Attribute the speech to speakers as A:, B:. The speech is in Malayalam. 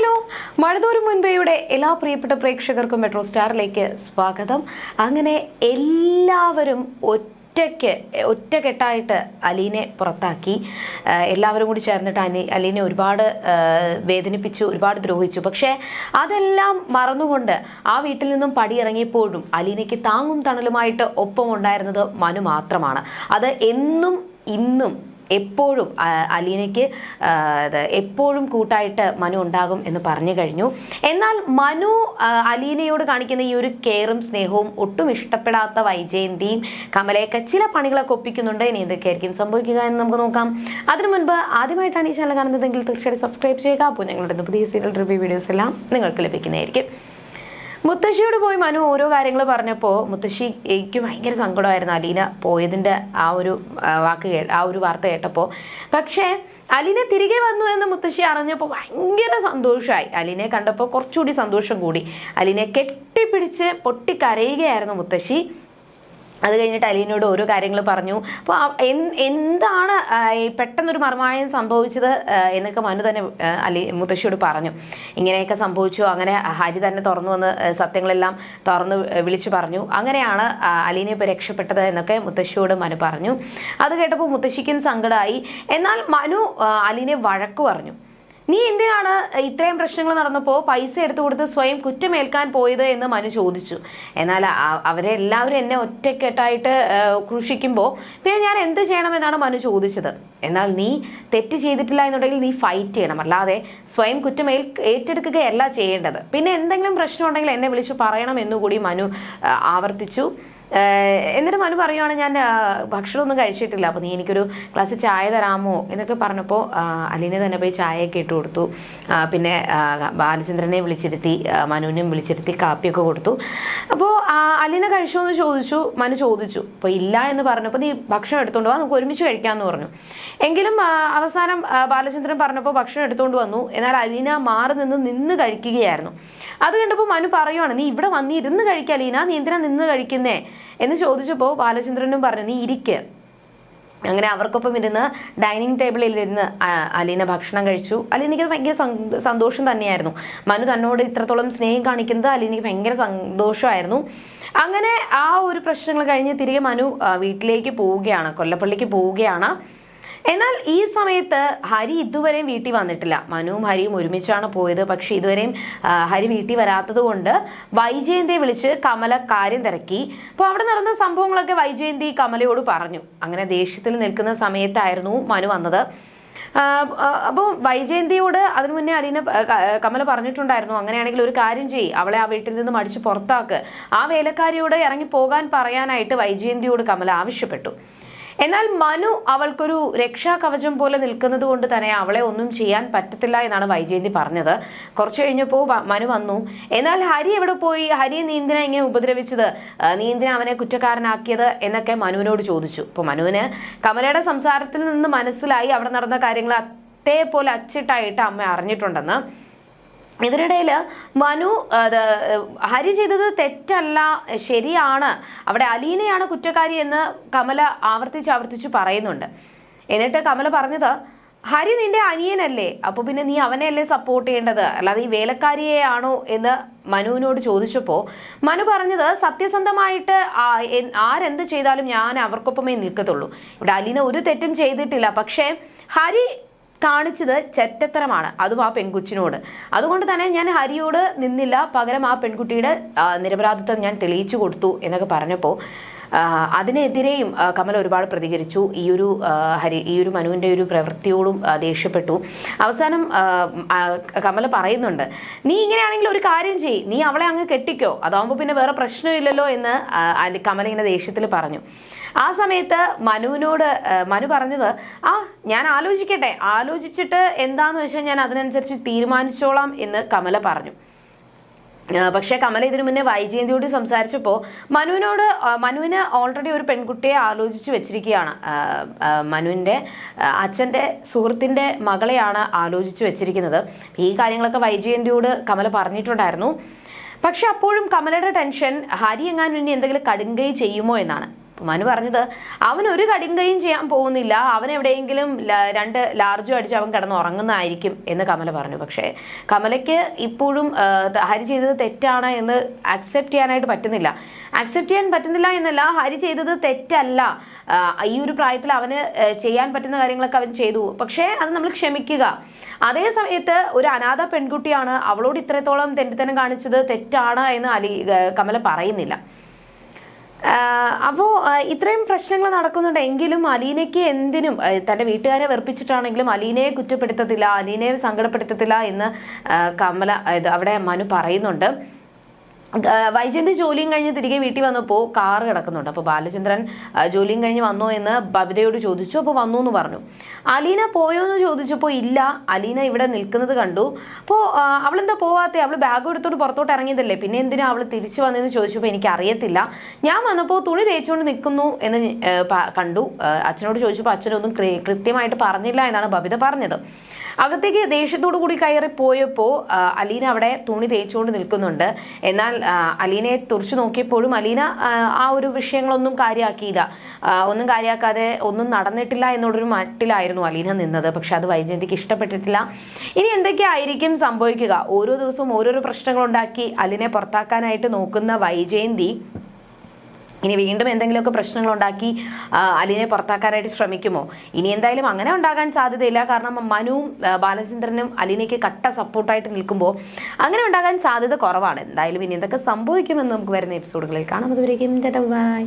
A: ഹലോ മഴതോറും മുൻപേയുടെ എല്ലാ പ്രിയപ്പെട്ട പ്രേക്ഷകർക്കും മെട്രോ സ്റ്റാറിലേക്ക് സ്വാഗതം. അങ്ങനെ എല്ലാവരും ഒറ്റയ്ക്ക് ഒറ്റക്കെട്ടായിട്ട് അലീനെ പുറത്താക്കി. എല്ലാവരും കൂടി ചേർന്നിട്ട് അലി അലീനെ ഒരുപാട് വേദനിപ്പിച്ചു ഒരുപാട് ദ്രോഹിച്ചു. പക്ഷേ അതെല്ലാം മറന്നുകൊണ്ട് ആ വീട്ടിൽ നിന്നും പടിയിറങ്ങിയപ്പോഴും അലീനയ്ക്ക് താങ്ങും തണലുമായിട്ട് ഒപ്പം ഉണ്ടായിരുന്നത് മനു മാത്രമാണ്. അത് എന്നും ഇന്നും എപ്പോഴും അലീനയ്ക്ക് എപ്പോഴും കൂട്ടായിട്ട് മനു ഉണ്ടാകും എന്ന് പറഞ്ഞു കഴിഞ്ഞു. എന്നാൽ മനു അലീനയോട് കാണിക്കുന്ന ഈ ഒരു കെയറും സ്നേഹവും ഒട്ടും ഇഷ്ടപ്പെടാത്ത വൈജയന്തിയും കമലയൊക്കെ ചില പണികളൊക്കെ ഒപ്പിക്കുന്നുണ്ട്. ഇനി എന്തൊക്കെയായിരിക്കും സംഭവിക്കുക എന്ന് നമുക്ക് നോക്കാം. അതിനു മുൻപ് ആദ്യമായിട്ടാണ് ഈ ചാനൽ കാണുന്നതെങ്കിൽ തീർച്ചയായിട്ടും സബ്സ്ക്രൈബ് ചെയ്യുക. അപ്പോൾ ഞങ്ങളുടെ പുതിയ സീരിയൽ റിവ്യൂ വീഡിയോസ് എല്ലാം നിങ്ങൾക്ക് ലഭിക്കുന്നതായിരിക്കും. മുത്തശ്ശിയോട് പോയി മനു ഓരോ കാര്യങ്ങൾ പറഞ്ഞപ്പോൾ മുത്തശ്ശി എനിക്ക് ഭയങ്കര സങ്കടമായിരുന്നു അലീന പോയതിന്റെ ആ ഒരു വാക്ക് കേ ആ ഒരു വാർത്ത കേട്ടപ്പോൾ പക്ഷേ അലീന തിരികെ വന്നു എന്ന് മുത്തശ്ശി അറിഞ്ഞപ്പോൾ ഭയങ്കര സന്തോഷമായി അലീനെ കണ്ടപ്പോൾ കുറച്ചുകൂടി സന്തോഷം കൂടി. അലീനെ കെട്ടിപ്പിടിച്ച് പൊട്ടിക്കരയുകയായിരുന്നു മുത്തശ്ശി. അത് കഴിഞ്ഞിട്ട് അലീനോട് ഓരോ കാര്യങ്ങൾ പറഞ്ഞു. അപ്പോൾ എന്താണ് ഈ പെട്ടെന്നൊരു മർമായം സംഭവിച്ചത് എന്നൊക്കെ മനു തന്നെ അലി മുത്തശ്ശിയോട് പറഞ്ഞു. ഇങ്ങനെയൊക്കെ സംഭവിച്ചു. അങ്ങനെ ഹരി തന്നെ തുറന്നു വന്ന് സത്യങ്ങളെല്ലാം തുറന്ന് വിളിച്ചു പറഞ്ഞു. അങ്ങനെയാണ് അലീനെ ഇപ്പോൾ രക്ഷപ്പെട്ടത് എന്നൊക്കെ മുത്തശ്ശിയോട് മനു പറഞ്ഞു. അത് കേട്ടപ്പോൾ മുത്തശ്ശിക്കും സങ്കടമായി എന്നാൽ മനു അലീനെ വഴക്ക് പറഞ്ഞു. നീ എന്തിനാണ് ഇത്രയും പ്രശ്നങ്ങൾ നടന്നപ്പോൾ പൈസ എടുത്തു കൊടുത്ത് സ്വയം കുറ്റമേൽക്കാൻ പോയത് എന്ന് മനു ചോദിച്ചു. എന്നാൽ അവരെല്ലാവരും എന്നെ ഒറ്റക്കെട്ടായിട്ട് ക്രൂശിക്കുമ്പോൾ പിന്നെ ഞാൻ എന്ത് ചെയ്യണമെന്നാണ് മനു ചോദിച്ചത്. എന്നാൽ നീ തെറ്റ് ചെയ്തിട്ടില്ല എന്നുണ്ടെങ്കിൽ നീ ഫൈറ്റ് ചെയ്യണം. അല്ലാതെ സ്വയം കുറ്റമേൽ ഏറ്റെടുക്കുകയല്ല ചെയ്യേണ്ടത്. പിന്നെ എന്തെങ്കിലും പ്രശ്നമുണ്ടെങ്കിൽ എന്നെ വിളിച്ച് പറയണം എന്നുകൂടി മനു ആവർത്തിച്ചു. എന്നിട്ട് മനു പറയുവാണ് ഞാൻ ഭക്ഷണമൊന്നും കഴിച്ചിട്ടില്ല. അപ്പോൾ നീ എനിക്കൊരു ഗ്ലാസ് ചായ തരാമോ? എന്നൊക്കെ പറഞ്ഞപ്പോൾ അലീന തന്നെ പോയി ചായയൊക്കെ ഇട്ട് കൊടുത്തു. പിന്നെ ബാലചന്ദ്രനെ വിളിച്ചിരുത്തി മനുവിനെയും വിളിച്ചിരുത്തി കാപ്പിയൊക്കെ കൊടുത്തു. അപ്പോൾ അലീന കഴിച്ചോ എന്ന് ചോദിച്ചു. മനു ചോദിച്ചു. അപ്പോൾ ഇല്ല എന്ന് പറഞ്ഞപ്പോൾ നീ ഭക്ഷണം എടുത്തുകൊണ്ട് വാ നമുക്ക് ഒരുമിച്ച് കഴിക്കാമെന്ന് പറഞ്ഞു. എങ്കിലും അവസാനം ബാലചന്ദ്രൻ പറഞ്ഞപ്പോൾ ഭക്ഷണം എടുത്തുകൊണ്ട് വന്നു. എന്നാൽ അലീന മാറി നിന്ന് നിന്ന് കഴിക്കുകയായിരുന്നു. അത് കണ്ടപ്പോൾ മനു പറയുവാണ് നീ ഇവിടെ വന്നിരുന്ന് കഴിക്കുക അലീന. നീ എന്തിനാ നിന്ന് കഴിക്കുന്നേ? എന്ന് ചോദിച്ചപ്പോൾ ബാലചന്ദ്രനും പറഞ്ഞു നീ ഇരിക്ക്. അങ്ങനെ അവർക്കൊപ്പം ഇരുന്ന് ഡൈനിങ് ടേബിളിൽ ഇരുന്ന് അലീന ഭക്ഷണം കഴിച്ചു. അലീനയ്ക്ക് ഭയങ്കര സന്തോഷം തന്നെയായിരുന്നു. മനു തന്നോട് ഇത്രത്തോളം സ്നേഹം കാണിക്കുന്നത് അലീനയ്ക്ക് ഭയങ്കര സന്തോഷമായിരുന്നു. അങ്ങനെ ആ ഒരു പ്രശ്നങ്ങൾ കഴിഞ്ഞ് തിരികെ മനു വീട്ടിലേക്ക് പോവുകയാണ് കൊല്ലപ്പള്ളിക്ക് പോവുകയാണ്. എന്നാൽ ഈ സമയത്ത് ഹരി ഇതുവരെയും വീട്ടിൽ വന്നിട്ടില്ല. മനുവും ഹരിയും ഒരുമിച്ചാണ് പോയത്. പക്ഷെ ഇതുവരെയും ഹരി വീട്ടിൽ വരാത്തത് കൊണ്ട് വൈജയന്തിയെ വിളിച്ച് കമല കാര്യം തിരക്കി. അപ്പോൾ അവിടെ നടന്ന സംഭവങ്ങളൊക്കെ വൈജയന്തി കമലയോട് പറഞ്ഞു. അങ്ങനെ ദേഷ്യത്തിൽ നിൽക്കുന്ന സമയത്തായിരുന്നു മനു വന്നത്. അപ്പോൾ വൈജയന്തിയോട് അതിനു മുന്നേ അലീന കമല പറഞ്ഞിട്ടുണ്ടായിരുന്നു. അങ്ങനെയാണെങ്കിൽ ഒരു കാര്യം ചെയ്യ്. അവളെ ആ വീട്ടിൽ നിന്ന് മടിച്ച് പുറത്താക്ക്. ആ വേലക്കാരിയോട് ഇറങ്ങി പോകാൻ പറയാനായിട്ട് വൈജയന്തിയോട് കമല ആവശ്യപ്പെട്ടു. എന്നാൽ മനു അവൾക്കൊരു രക്ഷാകവചം പോലെ നിൽക്കുന്നത് കൊണ്ട് തന്നെ അവളെ ഒന്നും ചെയ്യാൻ പറ്റത്തില്ല എന്നാണ് വൈജയന്തി പറഞ്ഞത്. കുറച്ച് കഴിഞ്ഞപ്പോൾ മനു വന്നു. എന്നാൽ ഹരി എവിടെ പോയി? ഹരിയെ നീ ഇങ്ങനെ ഉപദ്രവിച്ചത്? നീ അവനെ കുറ്റക്കാരനാക്കിയത്? എന്നൊക്കെ മനുവിനോട് ചോദിച്ചു. അപ്പോൾ മനുവിന് കമലയുടെ സംസാരത്തിൽ നിന്ന് മനസ്സിലായി അവിടെ നടന്ന കാര്യങ്ങൾ അതേപോലെ അച്ചിട്ടായിട്ട് അമ്മ അറിഞ്ഞിട്ടുണ്ടെന്ന്. ഇതിനിടയിൽ മനു ഹരി ചെയ്തത് തെറ്റല്ല ശരിയാണ്. അവിടെ അലീനയാണ് കുറ്റക്കാരി എന്ന് കമല ആവർത്തിച്ച് ആവർത്തിച്ച് പറയുന്നുണ്ട്. എന്നിട്ട് കമല പറഞ്ഞത് ഹരി നിന്റെ അനിയനല്ലേ അപ്പോൾ പിന്നെ നീ അവനെയല്ലേ സപ്പോർട്ട് ചെയ്യേണ്ടത്? അല്ലാതെ ഈ വേലക്കാരിയെയാണോ എന്ന് മനുവിനോട് ചോദിച്ചപ്പോൾ മനു പറഞ്ഞത് സത്യസന്ധമായിട്ട് ആരെന്ത് ചെയ്താലും ഞാൻ അവർക്കൊപ്പമേ നിൽക്കത്തുള്ളൂ. ഇവിടെ അലീന ഒരു തെറ്റും ചെയ്തിട്ടില്ല. പക്ഷേ ഹരി കാണിച്ചത് ചെറ്റത്തരമാണ്. അതും ആ പെൺകുച്ചിനോട്. അതുകൊണ്ട് തന്നെ ഞാൻ ഹരിയോട് നിന്നില്ല. പകരം ആ പെൺകുട്ടിയുടെ നിരപരാധിത്വം ഞാൻ തെളിയിച്ചു കൊടുത്തു എന്നൊക്കെ പറഞ്ഞപ്പോൾ അതിനെതിരെയും കമൽ ഒരുപാട് പ്രതികരിച്ചു. ഈ ഒരു ഹരി ഈ ഒരു മനുവിന്റെ ഒരു പ്രവൃത്തിയോടും ദേഷ്യപ്പെട്ടു. അവസാനം ആ, പറയുന്നുണ്ട് നീ ഇങ്ങനെയാണെങ്കിൽ ഒരു കാര്യം ചെയ് നീ അവളെ അങ്ങ് കെട്ടിക്കോ. അതാവുമ്പോൾ പിന്നെ വേറെ പ്രശ്നമില്ലല്ലോ എന്ന് കമൽ ഇങ്ങനെ ദേഷ്യത്തിൽ പറഞ്ഞു. ആ സമയത്ത് മനുവിനോട് മനു പറഞ്ഞത് ആ ഞാൻ ആലോചിക്കട്ടെ. ആലോചിച്ചിട്ട് എന്താന്ന് വെച്ചാൽ ഞാൻ അതിനനുസരിച്ച് തീരുമാനിച്ചോളാം എന്ന് കമല പറഞ്ഞു. പക്ഷേ കമല ഇതിനു മുന്നേ വൈജയന്തിയോട് സംസാരിച്ചപ്പോൾ മനുവിനോട് മനുവിന് ഓൾറെഡി ഒരു പെൺകുട്ടിയെ ആലോചിച്ച് വെച്ചിരിക്കുകയാണ്. മനുവിന്റെ അച്ഛന്റെ സുഹൃത്തിന്റെ മകളെയാണ് ആലോചിച്ച് വെച്ചിരിക്കുന്നത്. ഈ കാര്യങ്ങളൊക്കെ വൈജയന്തിയോട് കമല പറഞ്ഞിട്ടുണ്ടായിരുന്നു. പക്ഷെ അപ്പോഴും കമലയുടെ ടെൻഷൻ ഹരി എങ്ങാനും ഇനി എന്തെങ്കിലും കടുങ്കൈ ചെയ്യുമോ? എന്നാണ്. മനു പറഞ്ഞത് അവൻ ഒരു കടിങ്കയും ചെയ്യാൻ പോകുന്നില്ല. അവൻ എവിടെയെങ്കിലും രണ്ട് ലാർജും അടിച്ച് അവൻ കിടന്ന് ഉറങ്ങുന്നതായിരിക്കും എന്ന് കമല പറഞ്ഞു. പക്ഷേ കമലയ്ക്ക് ഇപ്പോഴും ഹരി ചെയ്തത് തെറ്റാണ് എന്ന് അക്സെപ്റ്റ് ചെയ്യാനായിട്ട് പറ്റുന്നില്ല. അക്സെപ്റ്റ് ചെയ്യാൻ പറ്റുന്നില്ല എന്നല്ല ഹരി ചെയ്തത് തെറ്റല്ല. ഈ ഒരു പ്രായത്തിൽ അവന് ചെയ്യാൻ പറ്റുന്ന കാര്യങ്ങളൊക്കെ അവൻ ചെയ്തു. പക്ഷേ അത് നമ്മൾ ക്ഷമിക്കുക. അതേ സമയത്ത് ഒരു അനാഥ പെൺകുട്ടിയാണ് അവളോട് ഇത്രത്തോളം തെണ്ടിത്തനം കാണിച്ചത് തെറ്റാണ് എന്ന് അലി കമല പറയുന്നില്ല. അപ്പോൾ ഇത്രയും പ്രശ്നങ്ങൾ നടക്കുന്നുണ്ട്. എങ്കിലും അലീനയ്ക്ക് എന്തിനും തന്റെ വീട്ടുകാരെ വെറുപ്പിച്ചിട്ടാണെങ്കിലും അലീനയെ കുറ്റപ്പെടുത്തത്തില്ല അലീനയെ സങ്കടപ്പെടുത്തത്തില്ല എന്ന് കമല അവിടെ മനു പറയുന്നുണ്ട്. വൈജയന്തി ജോലിയും കഴിഞ്ഞ് തിരികെ വീട്ടിൽ വന്നപ്പോൾ കാർ കിടക്കുന്നുണ്ട്. അപ്പോൾ ബാലചന്ദ്രൻ ജോലിയും കഴിഞ്ഞ് വന്നോ എന്ന് ബബിതയോട് ചോദിച്ചു. അപ്പോൾ വന്നു എന്ന് പറഞ്ഞു. അലീന പോയോ എന്ന് ചോദിച്ചപ്പോൾ ഇല്ല. അലീന ഇവിടെ നിൽക്കുന്നത് കണ്ടു. അപ്പോൾ അവളെന്താ പോവാത്ത? അവൾ ബാഗ് എടുത്തോട്ട് പുറത്തോട്ട് ഇറങ്ങിയതല്ലേ? പിന്നെ എന്തിനാ അവൾ തിരിച്ചു വന്നതെന്ന് ചോദിച്ചപ്പോൾ എനിക്ക് അറിയത്തില്ല ഞാൻ വന്നപ്പോൾ തുണി തേച്ചുകൊണ്ട് നിൽക്കുന്നു എന്ന് കണ്ടു. അച്ഛനോട് ചോദിച്ചപ്പോൾ അച്ഛനൊന്നും കൃത്യമായിട്ട് പറഞ്ഞില്ല എന്നാണ് ബബിത പറഞ്ഞത്. അകത്തേക്ക് ദേഷ്യത്തോടു കൂടി കയറി പോയപ്പോൾ അലീന അവിടെ തുണി തേച്ചുകൊണ്ട് നിൽക്കുന്നുണ്ട്. എന്നാൽ അലീനയെ തുറച്ചു നോക്കിയപ്പോഴും അലീന ആ, ഒരു വിഷയങ്ങളൊന്നും കാര്യമാക്കിയില്ല ഒന്നും കാര്യമാക്കാതെ ഒന്നും നടന്നിട്ടില്ല എന്നുള്ളൊരു മട്ടിലായിരുന്നു അലീന നിന്നത്. പക്ഷെ അത് വൈജയന്തിക്ക് ഇഷ്ടപ്പെട്ടിട്ടില്ല. ഇനി എന്തൊക്കെയായിരിക്കും സംഭവിക്കുക? ഓരോ ദിവസവും ഓരോരോ പ്രശ്നങ്ങളുണ്ടാക്കി അലീനെ പുറത്താക്കാനായിട്ട് നോക്കുന്ന വൈജയന്തി ഇനി വീണ്ടും എന്തെങ്കിലുമൊക്കെ പ്രശ്നങ്ങൾ ഉണ്ടാക്കി അലിനെ പുറത്താക്കാനായിട്ട് ശ്രമിക്കുമോ? ഇനി എന്തായാലും അങ്ങനെ ഉണ്ടാകാൻ സാധ്യതയില്ല. കാരണം മനുവും ബാലചന്ദ്രനും അലിനയ്ക്ക് കട്ട സപ്പോർട്ടായിട്ട് നിൽക്കുമ്പോൾ അങ്ങനെ ഉണ്ടാകാൻ സാധ്യത കുറവാണ്. എന്തായാലും ഇനി എന്തൊക്കെ സംഭവിക്കുമെന്ന് നമുക്ക് വരുന്ന എപ്പിസോഡുകളിൽ കാണാം. അതുവരേക്കും ബൈ.